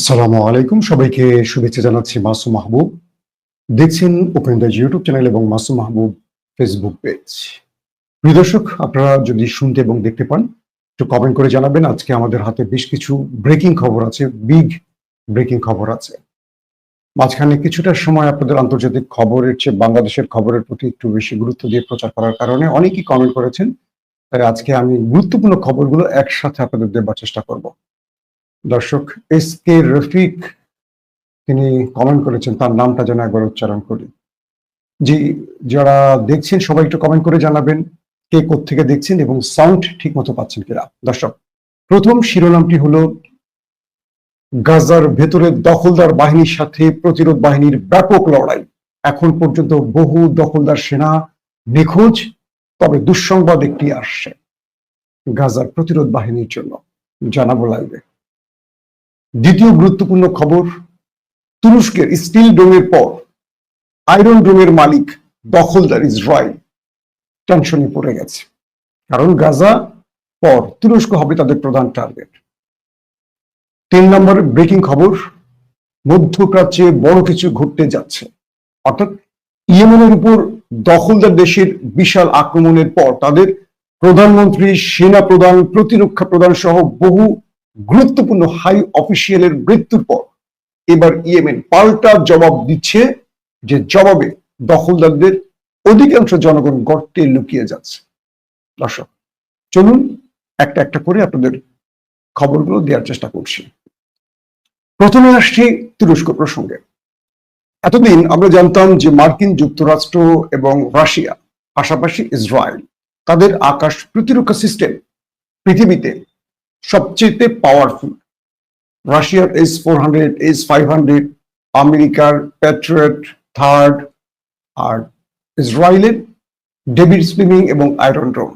আসসালামু আলাইকুম। সবাইকে শুভেচ্ছা জানাচ্ছি মাসুম মাহবুব। দেখছেন ওপেন ইউটিউব চ্যানেল এবং মাসুম মাহবুব ফেসবুক পেজ প্রিয় দর্শক, আপনারা যদি শুনতে এবং দেখতে পান, একটু কমেন্ট করে জানাবেন। আজকে আমাদের হাতে বেশ কিছু ব্রেকিং খবর আছে বিগ ব্রেকিং খবর আছে। মাঝখানে কিছুটা সময় আপনাদের আন্তর্জাতিক খবরের চেয়ে বাংলাদেশের খবরের প্রতি একটু বেশি গুরুত্ব দিয়ে প্রচার করার কারণে অনেকেই কমেন্ট করেছেন। তাই আজকে আমি গুরুত্বপূর্ণ খবরগুলো একসাথে আপনাদের দেবার চেষ্টা করব। দর্শক, এস কে রফিক তিনি কমেন্ট করেছেন, তার নামটা যেন একবার উচ্চারণ করি। জি, যারা দেখছেন, সবাই একটু কমেন্ট করে জানাবেন, কে থেকে দেখছেন এবং সাউন্ড ঠিক মতো পাচ্ছেন কিনা। দর্শক, প্রথম শিরোনামটি হলো, গাজার ভেতরে দখলদার বাহিনীর সাথে প্রতিরোধ বাহিনীর ব্যাপক লড়াই। এখন পর্যন্ত বহু দখলদার সেনা নিখোঁজ, তবে দুঃসংবাদ একটি আসছে, গাজার প্রতিরোধ বাহিনীর জন্য। জানাব লাইভে দ্বিতীয় গুরুত্বপূর্ণ খবর, তুরস্কের স্টিল ডোমের পর আয়রন ডোমের মালিক দখলদার ইসরায়েল টেনশনে পড়ে গেছে। কারণ গাজা পর তুরস্ক হবে তাদের প্রধান টার্গেট। তিন নম্বর ব্রেকিং খবর, মধ্যপ্রাচ্যে বড় কিছু ঘটতে যাচ্ছে। অর্থাৎ ইয়েমেনের উপর দখলদার দেশের বিশাল আক্রমণের পর তাদের প্রধানমন্ত্রী, সেনা প্রধান, প্রতিরক্ষা প্রধান সহ বহু গুরুত্বপূর্ণ হাই অফিসিয়ালের মৃত্যুর পর এবার ইয়েমেন পাল্টা জবাব দিচ্ছে যে জবাবে দখলদারদের অধিকাংশ জনগণ গর্তে লুকিয়ে যাচ্ছে। দর্শক, চলুন একটা একটা করে আপনাদের খবরগুলো দেওয়ার চেষ্টা করছি। প্রথমে আসছি তুরস্ক প্রসঙ্গে। এতদিন আমরা জানতাম যে মার্কিন যুক্তরাষ্ট্র এবং রাশিয়া, পাশাপাশি ইসরায়েল, তাদের আকাশ প্রতিরক্ষা সিস্টেম পৃথিবীতে সবচেয়ে পাওয়ারফুল রাশিয়ার S four hundred S five hundred আমেরিকার প্যাট্রিয়ট থার্ড আর ইসরায়েলের ডেভিড স্পিমিং এবং আয়রন ড্রোম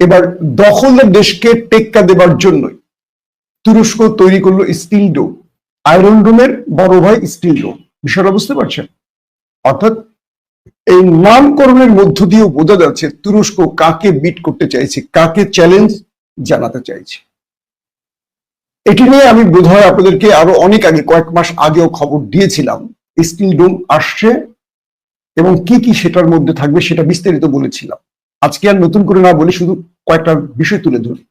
এবার দখলদার দেশকে টেক্কা দেবার জন্যই তুরস্ক তৈরি করল স্টিল ডোম আয়রন ডোমের বড় ভাই স্টিল ডোম বিষয়টা বুঝতে পারছেন? অর্থাৎ এই নামকরণের মধ্য দিয়েও বোঝা যাচ্ছে তুরস্ক কাকে বিট করতে চাইছে, কাকে চ্যালেঞ্জ জানাতে চাইছে। এটি নিয়ে আমি বোধহয় আপনাদেরকে আরও অনেক আগে, কয়েক মাস আগেও খবর দিয়েছিলাম, স্টিল ডোম আসছে এবং কি কি সেটার মধ্যে থাকবে সেটা বিস্তারিত বলেছিলাম। আজকে আর নতুন করে না বলে শুধু কয়েকটা বিষয় তুলে ধরি।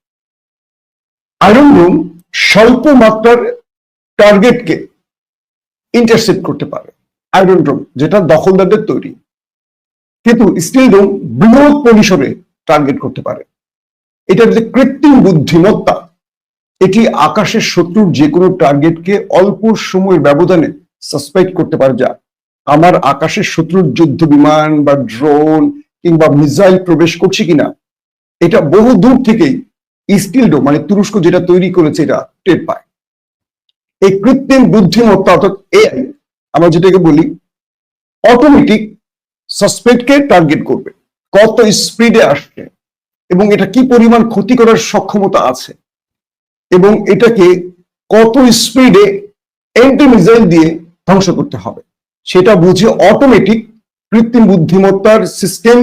আয়রন ডোম স্বল্প মাত্রার টার্গেটকে ইন্টারসেপ্ট করতে পারে আয়রন ডোম যেটা দখলদারদের তৈরি। কিন্তু স্টিল ডোম বৃহৎ পরিসরে টার্গেট করতে পারে। এটার যে কৃত্রিম বুদ্ধিমত্তা। এটি আকাশের শত্রুর যে কোনো টার্গেটকে অল্প সময়ের ব্যবধানে সাসপেক্ট করতে পারে যা আমার আকাশের শত্রুর যুদ্ধ বিমান বা ড্রোন কিংবা মিসাইল প্রবেশ করছে কিনা। এটা বহু দূর থেকেই স্টিলডো মানে তুরস্ক যেটা তৈরি করেছে, এটা টের পায়। এই কৃত্রিম বুদ্ধিমত্তা অর্থাৎ এআই আমরা যেটাকে বলি অটোমেটিক সাসপেক্টকে টার্গেট করবে। কত স্পিডে আসছে এবং এটা কি পরিমাণ ক্ষতি করার সক্ষমতা আছে? এবং এটাকে কত স্পিডে এন্টি মিসাইল দিয়ে ধ্বংস করতে হবে? সেটা বুঝে অটোমেটিক কৃত্রিম বুদ্ধিমত্তার সিস্টেম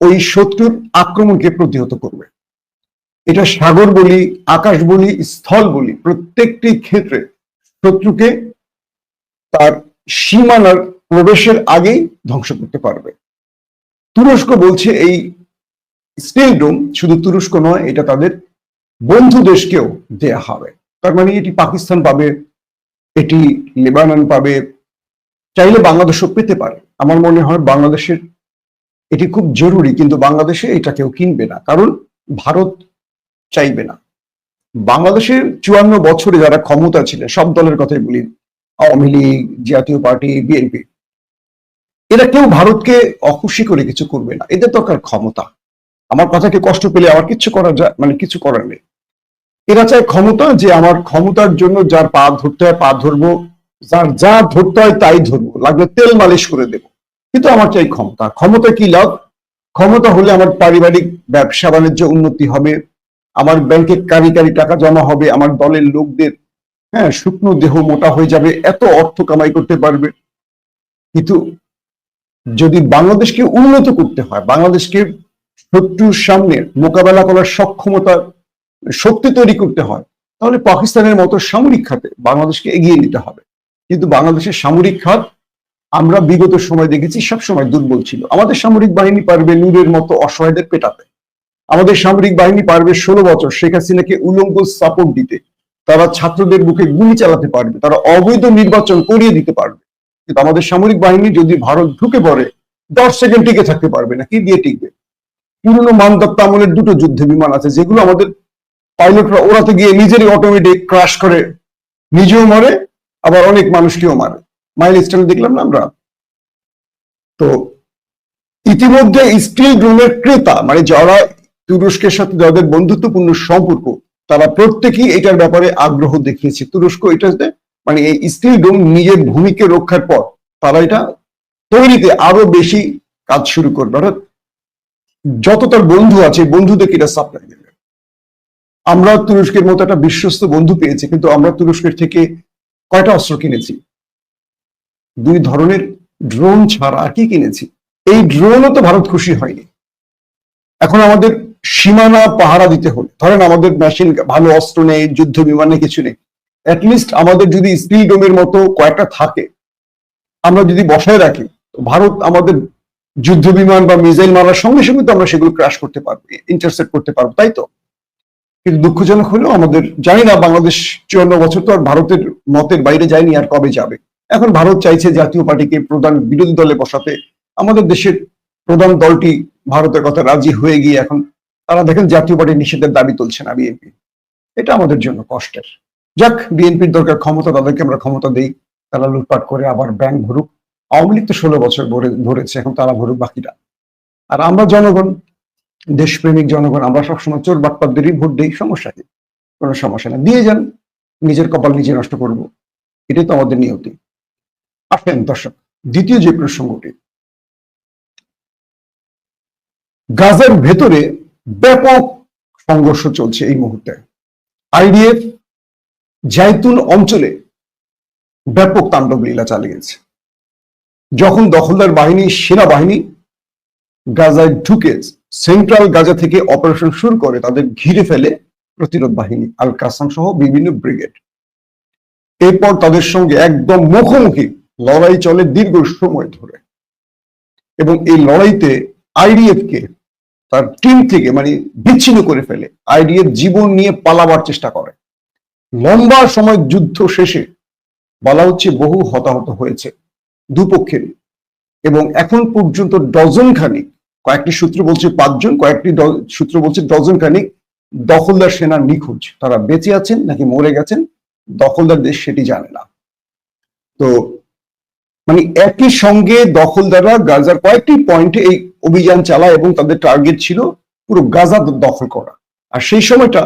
ওই শত্রুর আক্রমণকে প্রতিহত করবে। এটা সাগর বলি, আকাশ বলি, স্থল বলি, প্রত্যেকটি ক্ষেত্রে শত্রুকে তার সীমানার প্রবেশের আগেই ধ্বংস করতে পারবে। তুরস্ক বলছে এই স্টিল শুধু তুরস্ক নয়, এটা তাদের বন্ধু দেশকেও দেয়া হবে। তার মানে এটি পাকিস্তান পাবে, এটি লেবানন পাবে, চাইলে বাংলাদেশও পেতে পারে। আমার মনে হয় বাংলাদেশের এটি খুব জরুরি, কিন্তু বাংলাদেশে এটা কেউ কিনবে না, কারণ ভারত চাইবে না। বাংলাদেশের চুয়ান্ন বছরে যারা ক্ষমতা ছিলেন, সব দলের কথাই বলি, আওয়ামী লীগ, জাতীয় পার্টি, বিএনপি, এরা কেউ ভারতকে অখুশি করে কিছু করবে না। এদের দরকার ক্ষমতা। আমার কথাকে কষ্ট পেলে আমার কিছু করা যায় মানে কিছু করার নেই। এরা চায় ক্ষমতা, যে আমার ক্ষমতার জন্য যার পা ধরতে হয়, পা ধরবো, যার যা ধরতে হয় তাই ধরবো। লাগলে তেল মালিশ করে দেব। কিন্তু আমার চাই ক্ষমতা। ক্ষমতা কি লাভ? ক্ষমতা হলে আমার পারিবারিক ব্যবসা বাণিজ্য উন্নতি হবে, আমার ব্যাংকে কারি কারি টাকা জমা হবে, আমার দলের লোকদের হ্যাঁ শুকনো দেহ মোটা হয়ে যাবে, এত অর্থ কামাই করতে পারবে। কিন্তু যদি বাংলাদেশকে উন্নত করতে হয়, বাংলাদেশকে শত্রুর সামনে মোকাবেলা করার সক্ষমতা, শক্তি তৈরি করতে হয়, তাহলে পাকিস্তানের মতো সামরিক খাতে বাংলাদেশকে এগিয়ে নিতে হবে। কিন্তু বাংলাদেশের সামরিক খাত আমরা বিগত সময় দেখেছি সবসময় দুর্বল ছিল। আমাদের সামরিক বাহিনী পারবে নূরের মতো অসহায়দের পেটাতে। আমাদের সামরিক বাহিনী পারবে ষোলো বছর শেখ হাসিনাকে উলঙ্গ সাপোর্ট দিতে। তারা ছাত্রদের বুকে গুলি চালাতে পারবে, তারা অবৈধ নির্বাচন করিয়ে দিতে পারবে। কিন্তু আমাদের সামরিক বাহিনী যদি ভারত ঢুকে পড়ে, দশ সেকেন্ড টিকে থাকতে পারবে না, কি দিয়ে টিকবে? পুরনো মানদত্ত আমলের দুটো যুদ্ধ বিমান আছে, যেগুলো আমাদের পাইলটরা ওড়াতে গিয়ে নিজেরই অটোমেটিক ক্রাশ করে, নিজেও মরে, আবার অনেক মানুষকেও মারে। মাইল স্টাইল দেখলাম না আমরা? তো ইতিমধ্যে স্টিল ড্রোনের ক্রেতা মানে যারা তুরস্কের সাথে যাদের বন্ধুত্বপূর্ণ সম্পর্ক, তারা প্রত্যেকেই এটার ব্যাপারে আগ্রহ দেখিয়েছে। তুরস্ক এটাতে মানে এই স্টিল ড্রোন নিজের ভূমিকে রক্ষার পর, তারা এটা তৈরিতে আরও বেশি কাজ শুরু করবে। অর্থাৎ যত তার বন্ধু আছে, বন্ধুদেরকে এটা সাপ্লাই দেবে। আমরা তুরস্কের মতো একটা বিশ্বস্ত বন্ধু পেয়েছি, কিন্তু আমরা তুরস্কের থেকে কয়টা অস্ত্র কিনেছি? দুই ধরনের ড্রোন ছাড়া আর কি কিনেছি? এই ড্রোনও তো ভারত খুশি হয়নি। এখন আমাদের সীমানা পাহারা দিতে হলে, ধরেন আমাদের মেশিন ভালো অস্ত্র নেই, যুদ্ধ বিমানে কিছু নেই অ্যাটলিস্ট আমাদের যদি স্টিল ডোমের মতো কয়েকটা থাকে, আমরা যদি বসায় রাখি ভারত আমাদের যুদ্ধ বিমান বা মিসাইল মারার সঙ্গে সঙ্গে তো আমরা সেগুলো ক্রাশ করতে পারব ইন্টারসেপ্ট করতে পারব, তাই তো? কিন্তু দুঃখজনক হলেও আমাদের জানি না, বাংলাদেশ চুয়ান্ন বছর তো আর ভারতের মতের বাইরে যায়নি, আর কবে যাবে? এখন ভারত চাইছে জাতীয় পার্টিকে প্রধান বিরোধী দলে বসাতে। আমাদের দেশের প্রধান দলটি ভারতের কথা রাজি হয়ে গিয়ে এখন তারা দেখেন জাতীয় পার্টি নিষেধের দাবি তুলছে না বিএনপি। এটা আমাদের জন্য কষ্টের। যাক, বিএনপির দরকার ক্ষমতা, তাদেরকে আমরা ক্ষমতা দেই, তারা লুটপাট করে আবার ব্যাংক ভরুক। আওয়ামী লীগ তো ষোলো বছর ভরেছে এখন তারা ভরুক বাকিটা। আর আমরা জনগণ, দেশপ্রেমিক জনগণ, আমরা সবসময় চোর বাটপাতদেরই ভোট দিই, সমস্যা কি? কোনো সমস্যা না। দিয়ে যান, নিজের কপাল নিজে নষ্ট করব। এটাই তো আমাদের নিয়তি। আসেন দর্শক, দ্বিতীয় যে প্রসঙ্গটি। গাজার ভেতরে ব্যাপক সংঘর্ষ চলছে এই মুহূর্তে। আইডিএফ জাইতুন অঞ্চলে ব্যাপক তাণ্ডব লীলা চালিয়েছে। যখন দখলদার বাহিনী, সেনাবাহিনী গাজায় ঢুকে সেন্ট্রাল গাজা থেকে অপারেশন শুরু করে, তাদের ঘিরে ফেলে প্রতিরোধ বাহিনী আল কাসাম সহ বিভিন্ন ব্রিগেড এরপর তাদের সঙ্গে একদম মুখোমুখি লড়াই চলে দীর্ঘ সময় ধরে। এবং এই লড়াইতে আইডিএফ কে তার টিম থেকে মানে বিচ্ছিন্ন করে ফেলে। আইডিএফ জীবন নিয়ে পালাবার চেষ্টা করে। লম্বা সময় যুদ্ধ শেষে বলা হচ্ছে বহু হতাহত হয়েছে। দুপক্ষেরই। এবং এখন পর্যন্ত ডজন খানিক কয়েকটি সূত্র বলছে পাঁচজন, কয়েকটি সূত্র বলছে ডজন খানিক দখলদার সেনা নিখোঁজ। তারা বেঁচে আছেন নাকি মরে গেছেন? দখলদার দেশ সেটি জানে না। তো মানে একই সঙ্গে দখলদাররা গাজার কয়েকটি পয়েন্টে এই অভিযান চালায় এবং তাদের টার্গেট ছিল পুরো গাজা দখল করা। আর সেই সময়টা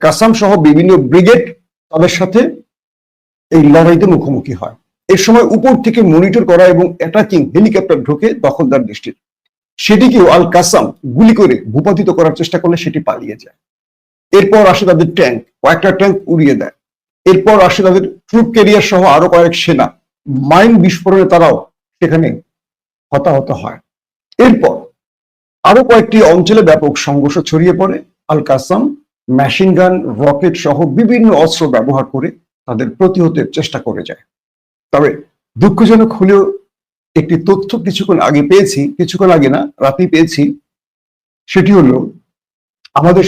কাসাম সহ বিভিন্ন ব্রিগেড তাদের সাথে এই লড়াইতে মুখোমুখি হয়। এর সময় উপর থেকে মনিটর করা এবং অ্যাটাকিং হেলিকপ্টার ঢোকে দখলদার দেশটির সেটিকেও আল কাসাম গুলি করে ভূপাতিত করার চেষ্টা করলে সেটি পালিয়ে যায়। এরপর আসে তাদের ট্যাঙ্ক, কয়েকটা ট্যাঙ্ক উড়িয়ে দেয়। এরপর আসে তাদের ট্রুপ ক্যারিয়ার সহ আরও কয়েক সেনা। মাইন বিস্ফোরণে তারাও সেখানে হতাহত হয়। এরপর আরও কয়েকটি অঞ্চলে ব্যাপক সংঘর্ষ ছড়িয়ে পড়ে। আল কাসাম মেশিন গান রকেট সহ বিভিন্ন অস্ত্র ব্যবহার করে তাদের প্রতিহতের চেষ্টা করে যায়। তবে দুঃখজনক হলেও একটি তথ্য কিছুক্ষণ আগে পেয়েছি, কিছুক্ষণ আগে না, রাতেই পেয়েছি। সেটি হলো, আমাদের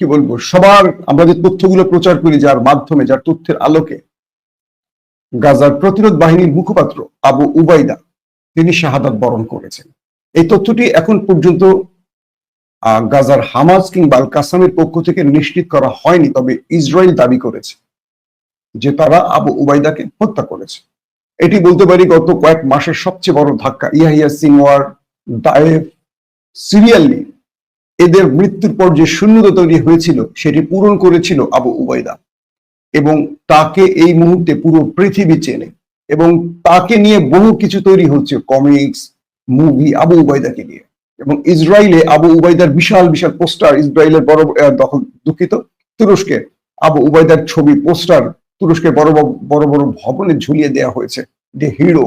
কি বলব, সবার, আমরা যে তথ্যগুলো প্রচার করি যার মাধ্যমে, যার তথ্যের আলোকে, গাজার প্রতিরোধ বাহিনীর মুখপাত্র আবু উবাইদা, তিনি শাহাদাত বরণ করেছেন। এই তথ্যটি এখন পর্যন্ত গাজার হামাজ কিংবা আল কাসামের পক্ষ থেকে নিশ্চিত করা হয়নি, তবে ইসরায়েল দাবি করেছে। যে তারা আবু উবাইদাকে হত্যা করেছে। এটি বলতে পারি গত কয়েক মাসের সবচেয়ে বড় ধাক্কা। ইয়াহিয়া সিনওয়ার, দায়েফ, সিরিয়ালি এদের মৃত্যুর পর যে শূন্যতা তৈরি হয়েছিল, সেটি পূরণ করেছিল আবু উবাইদা। এবং তাকে এই মুহূর্তে পুরো পৃথিবী চেনে। এবং তাকে নিয়ে বহু কিছু তৈরি হচ্ছে, কমিক্স, মুভি আবু উবাইদাকে নিয়ে। এবং ইসরায়েলে আবু উবাইদার বিশাল বিশাল পোস্টার ইসরায়েলের বড় দখল দুঃখিত তুরস্কে আবু উবাইদার ছবি, পোস্টার তুরস্কের বড় বড় বড় ভবনে ঝুলিয়ে দেওয়া হয়েছে, যে হিরো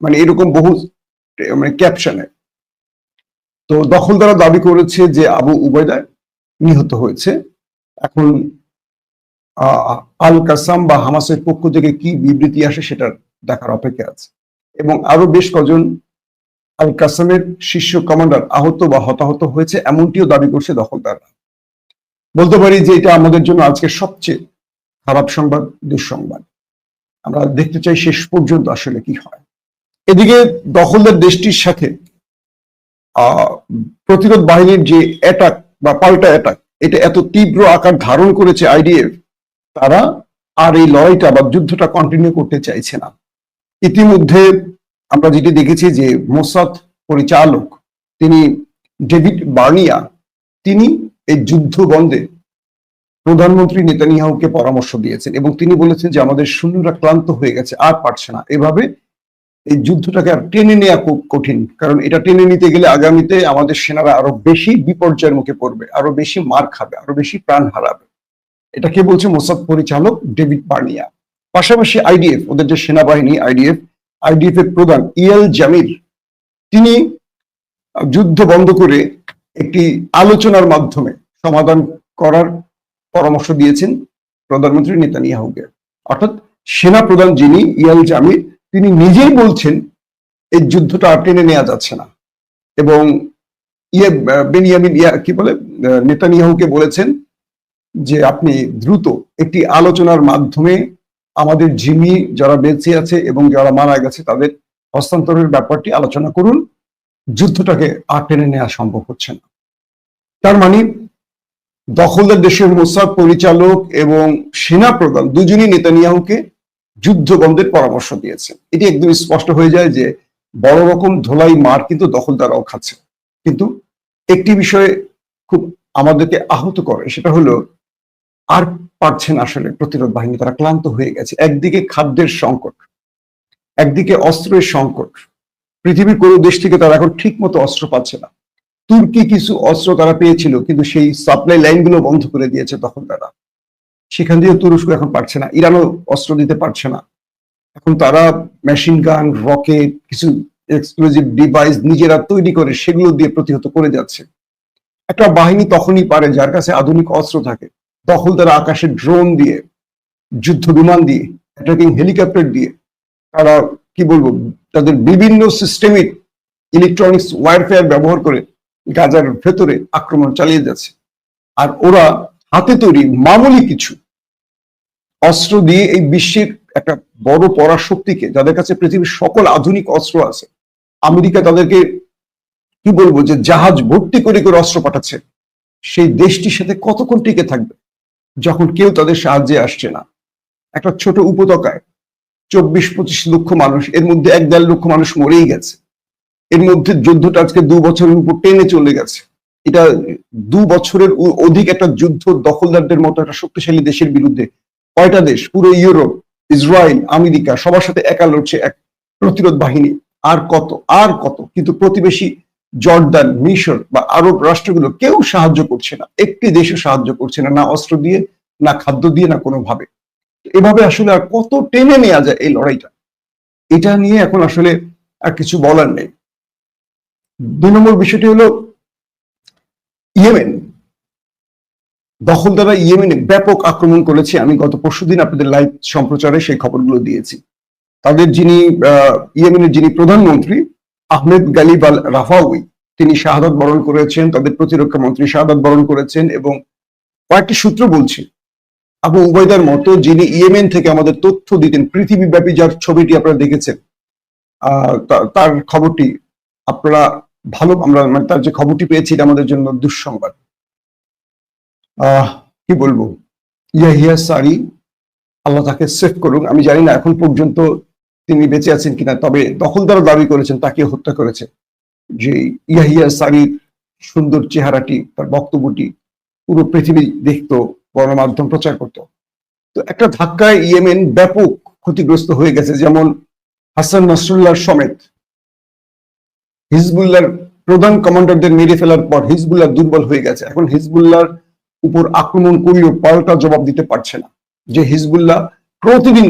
মানে এরকম বহু মানে ক্যাপশনে তো দখলদারা দাবি করেছে যে আবু উবাইদা নিহত হয়েছে। এখন আল কাসাম বা হামাসের পক্ষ থেকে কি বিবৃতি আসে সেটার দেখার অপেক্ষা আছে। এবং আরও বেশ কজন আল কাসামের শীর্ষ কমান্ডার আহত বা হতাহত হয়েছে, এমনটিও দাবি করছে দখলদাররা। বলতে পারি যে এটা আমাদের জন্য আজকে সবচেয়ে খারাপ সংবাদ, দুঃসংবাদ। আমরা দেখতে চাই শেষ পর্যন্ত আসলে কি হয়। এদিকে দখলদার দেশটির সাথে প্রতিরোধ বাহিনীর যে অ্যাটাক বা পাল্টা অ্যাটাক এটা এত তীব্র আকার ধারণ করেছে আইডিএফ, তারা আর এই লড়াইটা বা যুদ্ধটা কন্টিনিউ করতে চাইছে না। ইতিমধ্যে আমরা যেটি দেখেছি যে মোসাদ পরিচালক, তিনি ডেভিড বার্নিয়া, তিনি এই যুদ্ধ বন্ধে প্রধানমন্ত্রী নেতানিয়াহুকে পরামর্শ দিয়েছেন এবং তিনি বলেছেন যে আমাদের সৈন্যরা ক্লান্ত হয়ে গেছে, আর পারছে না। এভাবে এই যুদ্ধটাকে আর টেনে নেওয়া খুব কঠিন, কারণ এটা টেনে নিতে গেলে আগামীতে আমাদের সেনারা আরও বেশি বিপর্যয়ের মুখে পড়বে, আরও বেশি মার খাবে, আরও বেশি প্রাণ হারাবে। এটা কে বলছে? মোসাদ পরিচালক ডেভিড বার্নিয়া। পাশাপাশি আইডিএফ, ওদের যে সেনাবাহিনী আইডিএফ আইডিএফ এর প্রধান ইএল জামির, তিনি যুদ্ধ বন্ধ করে একটি আলোচনার মাধ্যমে সমাধান করার পরামর্শ দিয়েছেন প্রধানমন্ত্রী নেতানিয়াহুকে। অর্থাৎ সেনা প্রধান যিনি ইয়াল জামির, তিনি নিজেই বলছেন, এই যুদ্ধটা আর টেনে নেওয়া যাচ্ছে না। এবং ইয়ে বেনিয়ামিন ইয়া, কি বলে, নেতানিয়াহুকে বলেছেন যে আপনি দ্রুত একটি আলোচনার মাধ্যমে আমাদের জিমি যারা বেঁচে আছে এবং যারা মারা গেছে, তাদের হস্তান্তরের ব্যাপারটি আলোচনা করুন। যুদ্ধটাকে আর টেনে নেওয়া সম্ভব হচ্ছে না। তার মানে দখলদার দেশের মোসাদ পরিচালক এবং সেনা প্রধান দুজনই নেতানিয়াহুকে যুদ্ধ বন্ধের পরামর্শ দিয়েছে এটি একদম স্পষ্ট হয়ে যায় যে বড় রকম ধোলাই মার কিন্তু দখলদারাও খাচ্ছে। কিন্তু একটি বিষয়ে খুব আমাদেরকে আহত করে, সেটা হলো আর পারছেন আসলে প্রতিরোধ বাহিনী, তারা ক্লান্ত হয়ে গেছে। একদিকে খাদ্যের সংকট, একদিকে অস্ত্রের সংকট। পৃথিবীর কোনো দেশ থেকে তারা এখন ঠিক মতো অস্ত্র পাচ্ছে না। তুর্কি কিছু অস্ত্র তারা পেয়েছিল, কিন্তু সেই সাপ্লাই লাইনগুলো বন্ধ করে দিয়েছে তখন তারা। সেখান দিয়ে তুরস্ক এখন পারছে না, ইরানও অস্ত্র দিতে পারছে না। এখন তারা মেশিন গান রকেট কিছু এক্সক্লুসিভ ডিভাইস নিজেরা তৈরি করে সেগুলো দিয়ে প্রতিহত করে যাচ্ছে। একটা বাহিনী তখনই পারে যার কাছে আধুনিক অস্ত্র থাকে তখন তারা আকাশে ড্রোন দিয়ে, যুদ্ধ বিমান দিয়ে অ্যাটাকিং হেলিকপ্টার দিয়ে। তারা, কি বলব, তাদের বিভিন্ন সিস্টেমিক ইলেকট্রনিক্স ওয়ারফেয়ার ব্যবহার করে গাজার ভেতরে আক্রমণ চালিয়ে যাচ্ছে। আর ওরা হাতে তৈরি মামুলি কিছু। অস্ত্র দিয়ে এই বিশ্বের একটা বড় পরাশক্তিকে, যাদের কাছে পৃথিবীর সকল আধুনিক অস্ত্র আছে, আমেরিকা তাদেরকে কি বলব যে জাহাজ ভর্তি করে করে অস্ত্র পাঠাচ্ছে, সেই দেশটির সাথে কতক্ষণ টিকে থাকবে, যখন কেউ তাদের সাহায্যে আসছে না। একটা ছোট উপত্যকায় চব্বিশ পঁচিশ লক্ষ মানুষ, এর মধ্যে এক দেড় লক্ষ মানুষ মরেই গেছে। এর মধ্যে যুদ্ধটা আজকে দু বছরের উপর টেনে চলে গেছে। এটা দু বছরের অধিক একটা যুদ্ধ দখলদারদের মতো একটা শক্তিশালী দেশের বিরুদ্ধে কয়টা দেশ? পুরো ইউরোপ, ইসরায়েল, আমেরিকা সবার সাথে একা লড়ছে এক প্রতিরোধ বাহিনী। আর কত আর কত। কিন্তু প্রতিবেশী জর্দান, মিশর বা আরব রাষ্ট্রগুলো কেউ সাহায্য করছে না। একটি দেশও সাহায্য করছে না না অস্ত্র দিয়ে, না খাদ্য দিয়ে, না কোনোভাবে। এভাবে আসলে আর কত টেনে নেওয়া যায় এই লড়াইটা? এটা নিয়ে এখন আসলে আর কিছু বলার নেই। দুই নম্বর বিষয়টি হলো ইয়েমেন। দখলদাররা ইয়েমেনে ব্যাপক আক্রমণ করেছে। আমি গত পরশুদিন আপনাদের লাইভ সম্প্রচারে সেই খবরগুলো দিয়েছি। তাদের যিনি ইয়েমেনের যিনি প্রধানমন্ত্রী, আহমেদ গালিব আল রাফাউই, তিনি শাহাদত বরণ করেছেন, তাদের প্রতিরক্ষা মন্ত্রী শাহাদত বরণ করেছেন এবং কয়েকটি সূত্র বলছে, আবু উবাইদার মতো যিনি ইয়েমেন থেকে আমাদের তথ্য দিতেন, পৃথিবীব্যাপী যার ছবিটি আপনারা দেখেছেন তার খবরটি আপনারা ভালো আমরা মানে তার যে খবরটি পেয়েছি এটা আমাদের জন্য দুঃসংবাদ। আহ, কি বলব? ইয়াহিয়া সারি, আল্লাহ তাকে সেভ করুন আমি জানি না এখন পর্যন্ত তিনি বেঁচে আছেন কিনা, তবে দখলদার দাবি করেছেন, তাকে হত্যা করেছে। যে ইয়াহিয়া সারির সুন্দর চেহারাটি, তার বক্তব্যটি পুরো পৃথিবী দেখতো, গণমাধ্যম প্রচার করত। তো একটা ধাক্কায় ইয়েমেন ব্যাপক ক্ষতিগ্রস্ত হয়ে গেছে, যেমন হাসান নাসরুল্লাহ সমেত। হিজবুল্লাহর প্রধান কমান্ডারদের মেরে ফেলার পর হিজবুল্লাহ দুর্বল হয়ে গেছে। এখন হিজবুল্লাহর উপর আক্রমণ করলেও পাল্টা জবাব দিতে পারছে না। যে হিজবুল্লাহ প্রতিদিন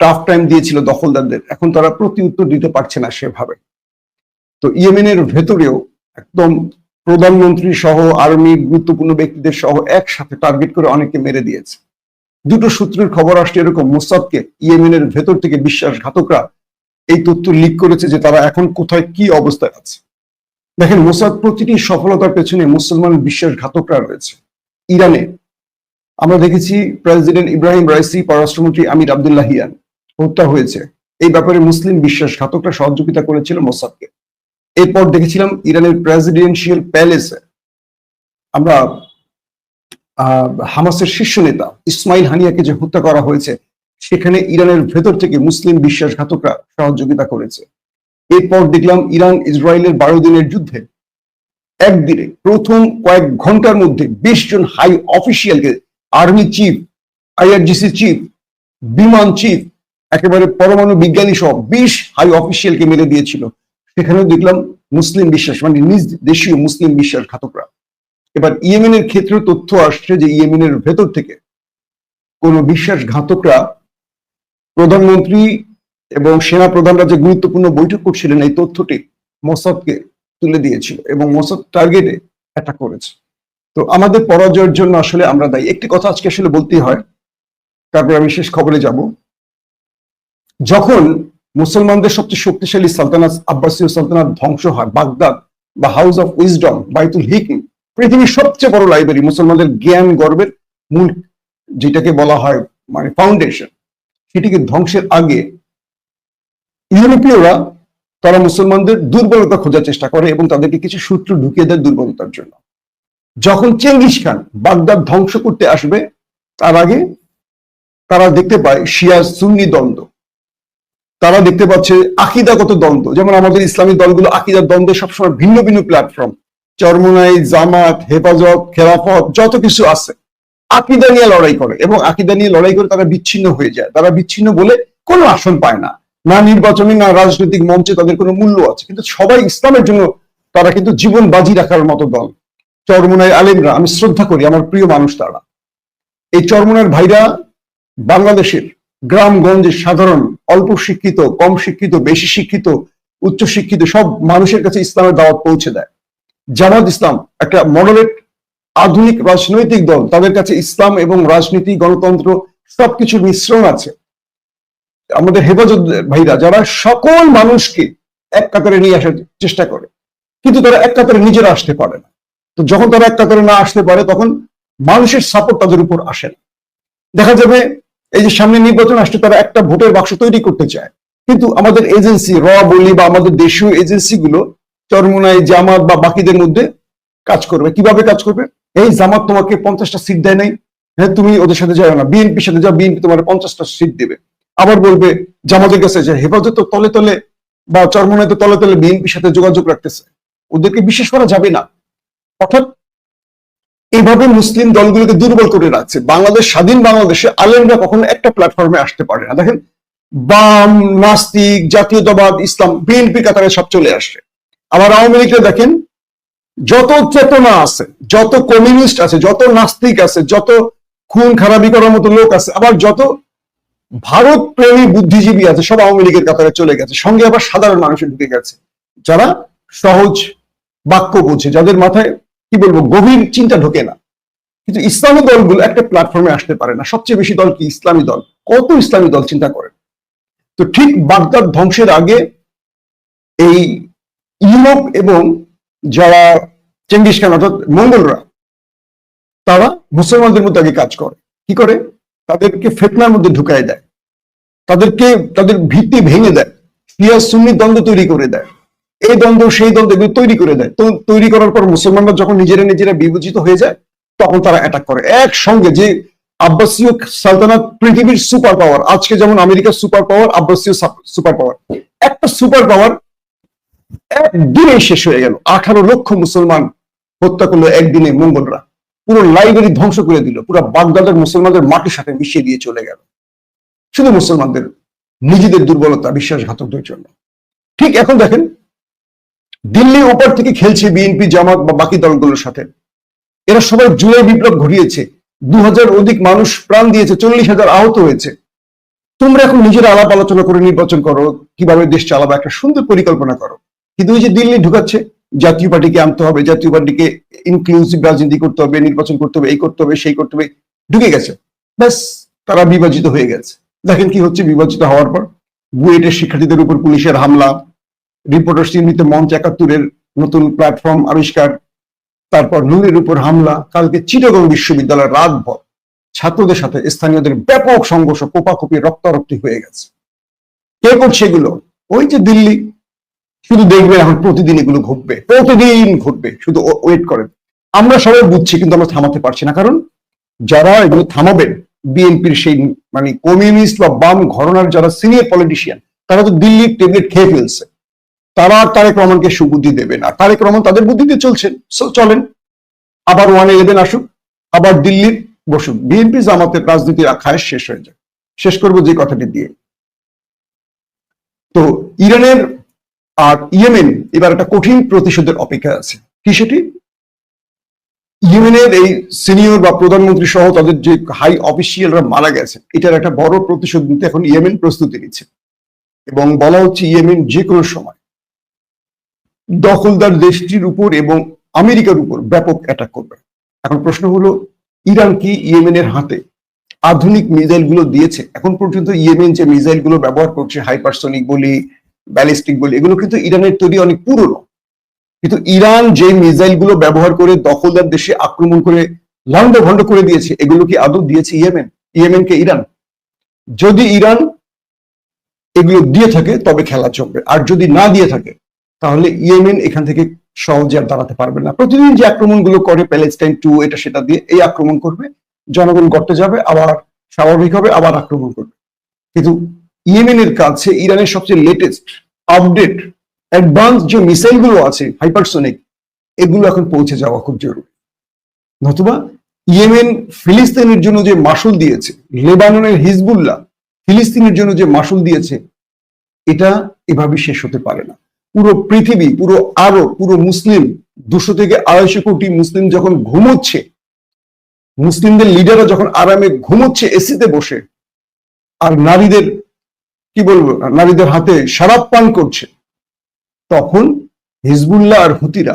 টাফ টাইম দিয়েছিল দখলদারদের, এখন তারা প্রতি উত্তর দিতে পারছে না সেভাবে। তো ইয়েমেনের ভেতরেও একদম প্রধানমন্ত্রী সহ আর্মির গুরুত্বপূর্ণ ব্যক্তিদের সহ একসাথে টার্গেট করে অনেকে মেরে দিয়েছে। দুটো সূত্রের খবর আসছে এরকম, মোসাদকে ইয়েমেনের ভেতর থেকে বিশ্বাসঘাতকরা এই তথ্য লিক করেছে যে তারা এখন কোথায় কি অবস্থায় আছে। দেখেন, মোসাদ প্রতিটি সফলতার পেছনে মুসলমান বিশ্বাসঘাতকরা রয়েছে। ইরানে আমরা দেখেছি প্রেসিডেন্ট ইব্রাহিম রাইসি, পররাষ্ট্রমন্ত্রী আমির আবদুল্লাহিয়ান হত্যা হয়েছে। এই ব্যাপারে মুসলিম বিশ্বাসঘাতকরা সহযোগিতা করেছিল মোসাদকে। এরপর দেখেছিলাম ইরানের প্রেসিডেন্সিয়াল প্যালেসে আমরা হামাসের শীর্ষ নেতা ইসমাইল হানিয়াকে যে হত্যা করা হয়েছে সেখানে ইরানের ভেতর থেকে মুসলিম বিশ্বাসঘাতকরা সহযোগিতা করেছে। এরপর দেখলাম ইরান ইসরায়েলের বারো দিনের যুদ্ধে একদিনে প্রথম কয়েক ঘণ্টার মধ্যে বিশ জন হাই অফিসিয়ালকে আর্মি চিফ, আইআরজিসি চিফ, বিমান চিফ, একেবারে পরমাণু বিজ্ঞানী সহ বিশ হাই অফিসিয়ালকে মেরে দিয়েছিল। সেখানেও দেখলাম মুসলিম বিশ্বাস মানে নিজ দেশীয় মুসলিম বিশ্বাসঘাতকরা। এবার ইয়েমেনের ক্ষেত্রে তথ্য আসছে যে ইয়েমেনের ভেতর থেকে কোন বিশ্বাসঘাতকরা প্রধানমন্ত্রী এবং সেনা প্রধানরা যে গুরুত্বপূর্ণ বৈঠক করছিলেন এই তথ্যটি মোসাদকে তুলে দিয়েছিল এবং মোসাদ টার্গেটে অ্যাটাক করেছে। তো আমাদের পরাজয়ের জন্য আসলে আমরা দায়ী। একটি কথা আজকে আসলে বলতেই হয়, তারপর আমি শেষ খবরে যাব। যখন মুসলমানদের সবচেয়ে শক্তিশালী সালতানাত আব্বাসীয় সালতানাত ধ্বংস হয়, বাগদাদ বা হাউস অফ উইজডম, বাইতুল হিকিম, পৃথিবীর সবচেয়ে বড় লাইব্রেরি, মুসলমানদের জ্ঞান গর্বের মূল যেটাকে বলা হয় মানে ফাউন্ডেশন। সেটিকে ধ্বংসের আগে ইউরোপীয়রা, তারা মুসলমানদের দুর্বলতা খোঁজার চেষ্টা করে এবং তাদেরকে কিছু সূত্র ঢুকিয়ে দেয় দুর্বলতার জন্য। যখন চেঙ্গিস খান বাগদাদ ধ্বংস করতে আসবে, তার আগে তারা দেখতে পায় শিয়া সুন্নি দ্বন্দ্ব। তারা দেখতে পাচ্ছে আকিদাগত দ্বন্দ্ব। যেমন আমাদের ইসলামী দলগুলো আকিদার দ্বন্দ্ব সবসময় ভিন্ন ভিন্ন প্ল্যাটফর্ম চরমোনাই, জামাত, হেফাজত, খেলাফত, যত কিছু আছে। আকিদা নিয়ে লড়াই করে এবং আকিদা নিয়ে লড়াই করে তারা বিচ্ছিন্ন হয়ে যায়। তারা বিচ্ছিন্ন বলে কোনো আসন পায় না। না নির্বাচনী, না রাজনৈতিক মঞ্চে তাদের কোনো মূল্য আছে। কিন্তু সবাই ইসলামের জন্য তারা কিন্তু জীবন বাজি রাখার মতো দল। চরমোনাই আলেমরা, আমি শ্রদ্ধা করি, আমার প্রিয় মানুষ তারা। এই চরমোনার ভাইরা বাংলাদেশের গ্রামগঞ্জে সাধারণ, অল্প শিক্ষিত, কম শিক্ষিত, বেশি শিক্ষিত, উচ্চ শিক্ষিত সব মানুষের কাছে ইসলামের দাওয়াত পৌঁছে দেয়। জামাত ইসলাম একটা মডারেট আধুনিক রাজনৈতিক দল, তাদের কাছে ইসলাম এবং রাজনীতি, গণতন্ত্র সবকিছুর মিশ্রণ আছে। আমাদের হেফাজত ভাইরা, যারা সকল মানুষকে এক কাতারে নিয়ে আসার চেষ্টা করে, কিন্তু তারা এক কাতারে নিজেরা আসতে পারে না। তো যখন তারা এক কাতারে না আসতে পারে, তখন মানুষের সাপোর্ট তাদের উপর আসে না। দেখা যাবে এই যে সামনে নির্বাচন আসছে, তারা একটা ভোটের বাক্স তৈরি করতে চায়। কিন্তু আমাদের এজেন্সি, র বলি বা আমাদের দেশীয় এজেন্সি গুলো চরমোনাই জামাত বা বাকিদের মধ্যে কাজ করবে। কীভাবে কাজ করবে? এই জামাত তোমাকে পঞ্চাশটা সিট দেয় নাই। হ্যাঁ তুমি ওদের সাথে যাও না। বিএনপির সাথে যাও বিএনপি তোমার পঞ্চাশটা সিট দেবে। আবার বলবে, জামাতের কাছে যে হেফাজত তলে তলে বা চরমোনাই তো তলে তলে বিএনপির সাথে যোগাযোগ রাখতেছে। ওদেরকে বিশ্বাস করা যাবে না। অর্থাৎ এইভাবে মুসলিম দলগুলোকে দুর্বল করে রাখছে। বাংলাদেশ, স্বাধীন বাংলাদেশে আলেমরা কখনো একটা প্ল্যাটফর্মে আসতে পারে না। দেখেন, বাম, নাস্তিক, জাতীয়তাবাদ, ইসলাম বিএনপি কাতারে সব চলে আসছে। আবার আওয়ামী লীগরা দেখেন যত চেতনা আছে, যত কমিউনিস্ট আছে, যত নাস্তিক আছে, যত খুন খারাপি করার মতো লোক আছে, আবার যত ভারত প্রেমী বুদ্ধিজীবী আছে, সব আওয়ামী লীগের কাতারে চলে গেছে। সঙ্গে আবার সাধারণ মানুষের ঢুকে গেছে, যারা সহজ বাক্য বোঝে, যাদের মাথায়, কি বলব, গভীর চিন্তা ঢোকে না। কিন্তু ইসলামী দলগুলো একটা প্ল্যাটফর্মে আসতে পারে না। সবচেয়ে বেশি দল কি? ইসলামী দল। কত ইসলামী দল চিন্তা করে? তো ঠিক বাগদাদ ধ্বংসের আগে এই ইউরোপ এবং যারা চেঙ্গিস খান অর্থাৎ মঙ্গলরা, তারা মুসলমানদের মধ্যে আগে কাজ করে। কি করে? তাদেরকে ফেতনার মধ্যে ঢুকায় দেয়। তাদেরকে, তাদের ভিত্তি ভেঙে দেয়। শিয়া সুন্নি দ্বন্দ্ব তৈরি করে দেয়। এই দ্বন্দ্ব, সেই দ্বন্দ্ব এগুলো তৈরি করে দেয়। তো তৈরি করার পর মুসলমানরা যখন নিজেরা নিজেরা বিবেচিত হয়ে যায়, তখন তারা অ্যাটাক করে। একসঙ্গে যে আব্বাসীয় সালতানাত পৃথিবীর সুপার পাওয়ার আজকে যেমন আমেরিকার সুপার পাওয়ার আব্বাসীয় সুপার পাওয়ার একটা সুপার পাওয়ার একদিনে শেষ হয়ে গেল। আঠারো লক্ষ মুসলমান হত্যা করল একদিনে মঙ্গলরা। পুরো লাইব্রেরি ধ্বংস করে দিল। পুরো বাগদাদের মুসলমানদের মাটির সাথে মিশিয়ে দিয়ে চলে গেল। শুধু মুসলমানদের, নিজেদের দুর্বলতা, বিশ্বাসঘাতকদের জন্য। ঠিক এখন দেখেন, দিল্লি ওপার থেকে খেলছে বিএনপি, জামাত বা বাকি দলগুলোর সাথে। এরা সবাই জুলাই বিপ্লব ঘটিয়েছে। দু হাজার অধিক মানুষ প্রাণ দিয়েছে, চল্লিশ হাজার আহত হয়েছে। তোমরা এখন নিজেরা আলাপ আলোচনা করে নির্বাচন করো, কীভাবে দেশ চালাবো, একটা সুন্দর পরিকল্পনা করো। কিন্তু ওই যে দিল্লি ঢুকাচ্ছে, জাতীয় পার্টিকে আনতে হবে, জাতীয় পার্টিকে ইনক্লুসিভ রাজনীতি করতে হবে, নির্বাচন করতে হবে, এই করতে হবে, সেই করতে হবে, ঢুকে গেছে। ব্যাস, তারা বিভাজিত হয়ে গেছে। দেখেন কি হচ্ছে বিভাজিত হওয়ার পর, বুয়েটের শিক্ষার্থীদের উপর পুলিশের হামলা, রিপোর্টার্স ইউনিট মঞ্চ একাত্তরের নতুন প্ল্যাটফর্ম আবিষ্কার, তারপর নূরের উপর হামলা, কালকে চিটাগং বিশ্ববিদ্যালয়ের রাতভর, ছাত্রদের সাথে স্থানীয়দের ব্যাপক সংঘর্ষ, কোপাকুপি, রক্তারক্তি হয়ে গেছে। কে করছে এগুলো? ওই যে দিল্লি শুধু দেখবেন এখন প্রতিদিন এগুলো ঘটবে, প্রতিদিন ঘটবে, শুধু ওয়েট করেন আমরা সবাই বুঝছি কিন্তু আমরা থামাতে পারছি না, কারণ যারা এগুলো থামাবেন, বিএনপির সেই মানে কমিউনিস্ট বা বাম ঘরনার যারা সিনিয়র পলিটিশিয়ান তারা তো দিল্লির ট্যাবলেট খেয়ে ফেলছে। তারা আর তারেক রহমানকে সুবুদ্ধি দেবে না। তারেক রহমান তাদের বুদ্ধিতে চলছেন চলেন। আবার ওয়ান ইলেভেন আসুক, আবার দিল্লির বসুক বিএনপি জামাতের রাজনীতির আখায় শেষ হয়ে যায় শেষ করব যে কথাটি দিয়ে। তো ইরানের আর ইয়েমেন এবার একটা কঠিন প্রতিশোধের অপেক্ষা আছে। কি সেটি? ইয়েমেনের এই সিনিয়র বা প্রধানমন্ত্রী সহ তাদের যে হাই অফিসিয়ালরা মারা গেছে, এটার একটা বড় প্রতিশোধ নিতে এখন ইয়েমেন প্রস্তুতি নিচ্ছে। এবং বলা হচ্ছে ইয়েমেন যে কোনো সময় দখলদার দেশটির উপর এবং আমেরিকার উপর ব্যাপক অ্যাটাক করবে। এখন প্রশ্ন হলো, ইরান কি ইয়েমেনের হাতে আধুনিক মিসাইলগুলো দিয়েছে? এখন পর্যন্ত ইয়েমেন যে মিসাইলগুলো ব্যবহার করছে হাইপারসনিক বলি ব্যালিস্টিক বলি এগুলো কিন্তু ইরানের তৈরি অনেক পুরনো। কিন্তু ইরান যে মিসাইলগুলো ব্যবহার করে দখলদার দেশে আক্রমণ করে লন্ড ভন্ড করে দিয়েছে, এগুলো কি আদৌ দিয়েছে ইয়েমেন? ইয়েমেনকে ইরান। যদি ইরান এগুলো দিয়ে থাকে, তবে খেলা চলবে। আর যদি না দিয়ে থাকে, তাহলে ইয়েমেন এখান থেকে সহজে আর দাঁড়াতে পারবে না। প্রতিদিন যে আক্রমণগুলো করে প্যালেস্টাইন টু, এটা সেটা দিয়ে এই আক্রমণ করবে। জনগণ গর্তে যাবে, আবার স্বাভাবিক হবে, আবার আক্রমণ করবে। কিন্তু ইয়েমেনের কাছে ইরানের সবচেয়ে লেটেস্ট আপডেট অ্যাডভান্স যে মিসাইলগুলো আছে হাইপারসোনিক এগুলো এখন পৌঁছে যাওয়া খুব জরুরি। নতুবা ইয়েমেন ফিলিস্তিনের জন্য যে মাসুল দিয়েছে, লেবাননের হিজবুল্লাহ ফিলিস্তিনের জন্য যে মাসুল দিয়েছে, এটা এভাবে শেষ হতে পারে না। পুরো পৃথিবী, পুরো আরও পুরো মুসলিম, দুশো থেকে আড়াইশো কোটি মুসলিম যখন ঘুমোচ্ছে, মুসলিমদের লিডাররা যখন আরামে ঘুমোচ্ছে এসিতে বসে, আর নারীদের কি বলব, নারীদের হাতে সারাপ পান করছে। তখন হিজবুল্লাহ আর হুতিরা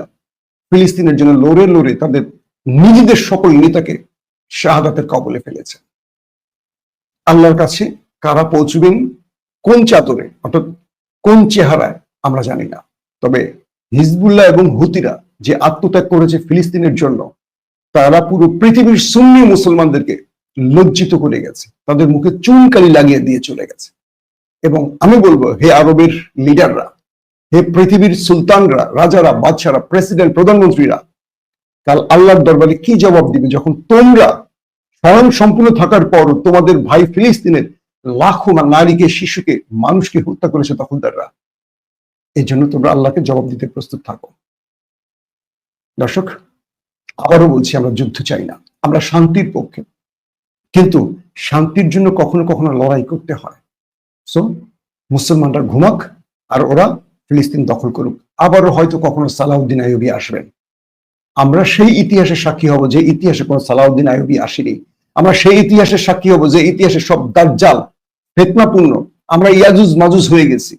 ফিলিস্তিনের জন্য লড়ে লড়ে তাদের নিজেদের সকল নেতাকে শাহাদাতের কবলে ফেলেছে। আল্লাহর কাছে কারা পৌঁছবেন, কোন চাদরে, অর্থাৎ কোন চেহারায়, আমরা জানি না। তবে হিজবুল্লাহ এবং হুতিরা যে আত্মত্যাগ করেছে ফিলিস্তিনের জন্য, তারা পুরো পৃথিবীর সুন্নি মুসলমানদেরকে লজ্জিত করে গেছে। তাদের মুখে চুনকালি লাগিয়ে দিয়ে চলে গেছে। এবং আমি বলব, হে আরবের লিডাররা হে পৃথিবীর সুলতানরা, রাজারা, বাদশারা প্রেসিডেন্ট প্রধানমন্ত্রীরা, কাল আল্লাহর দরবারে কি জবাব দিবে যখন তোমরা স্বয়ং সম্পূর্ণ থাকার পর তোমাদের ভাই ফিলিস্তিনের লাখো নারীকে, শিশুকে, মানুষকে হত্যা করেছে তখনদাররা এই জন্য তোমরা আল্লাহকে জবাব দিতে প্রস্তুত থাকো। দর্শক, আবারও বলছি, আমরা যুদ্ধ চাই না। আমরা শান্তির পক্ষে। কিন্তু শান্তির জন্য কখনো কখনো লড়াই করতে হয়। সো মুসলমানরা ঘুমাক আর ওরা ফিলিস্তিন দখল করুক। আবারও হয়তো কখনো সালাউদ্দিন আইবি আসবেন। আমরা সেই ইতিহাসের সাক্ষী হব যে ইতিহাসে কোনো সালাউদ্দিন আইবি আসেনি। আমরা সেই ইতিহাসের সাক্ষী হব যে ইতিহাসে সব দাজ্জাল, ফেতনাপূর্ণ। আমরা ইয়াজুজ মাজুজ হয়ে গেছি।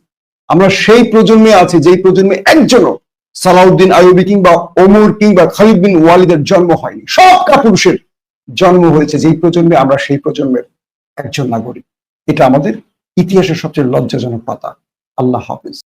আমরা সেই প্রজন্মে আছি যেই প্রজন্মে একজনও সালাউদ্দিন আইবি কিংবা ওমর কিংবা খালিদ বিন ওয়ালিদের জন্ম হয়নি। সব কাপুরুষের জন্ম হয়েছে যেই প্রজন্মে আমরা সেই প্রজন্মের একজন নাগরিক। এটা আমাদের ইতিহাসের সবচেয়ে লজ্জাজনক পাতা। আল্লাহ হাফিজ।